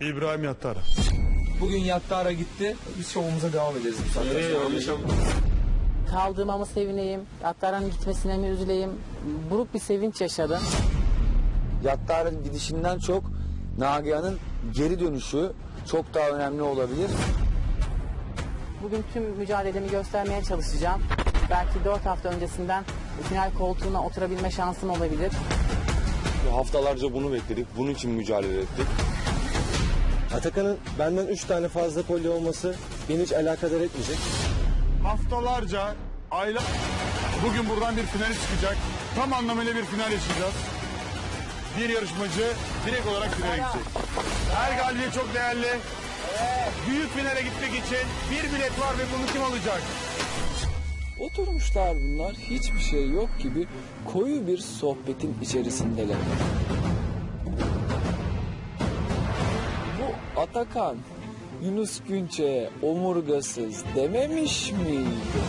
İbrahim Yattara. Bugün Yattara gitti. Biz şovumuza devam ederiz bu saatten sonra. Kaldığıma mı sevineyim, Atlara'nın gitmesine mi üzüleyim? Buruk bir sevinç yaşadım. Yattar'ın gidişinden çok Nagihan'ın geri dönüşü çok daha önemli olabilir. Bugün tüm mücadelemi göstermeye çalışacağım. Belki 4 hafta öncesinden final koltuğuna oturabilme şansım olabilir. Haftalarca bunu bekledik. Bunun için mücadele ettik. Atakan'ın benden 3 tane fazla kolye olması beni hiç alakadar etmeyecek. Haftalarca, aylar... Bugün buradan bir final çıkacak. Tam anlamıyla bir final yaşayacağız. Bir yarışmacı direkt olarak finale gidecek. Her galibiyet çok değerli. Büyük finale gitmek için bir bilet var ve bunu kim alacak? Oturmuşlar bunlar hiçbir şey yok gibi koyu bir sohbetin içerisindeler. Atakan Yunus Günçe'ye omurgasız dememiş miydi?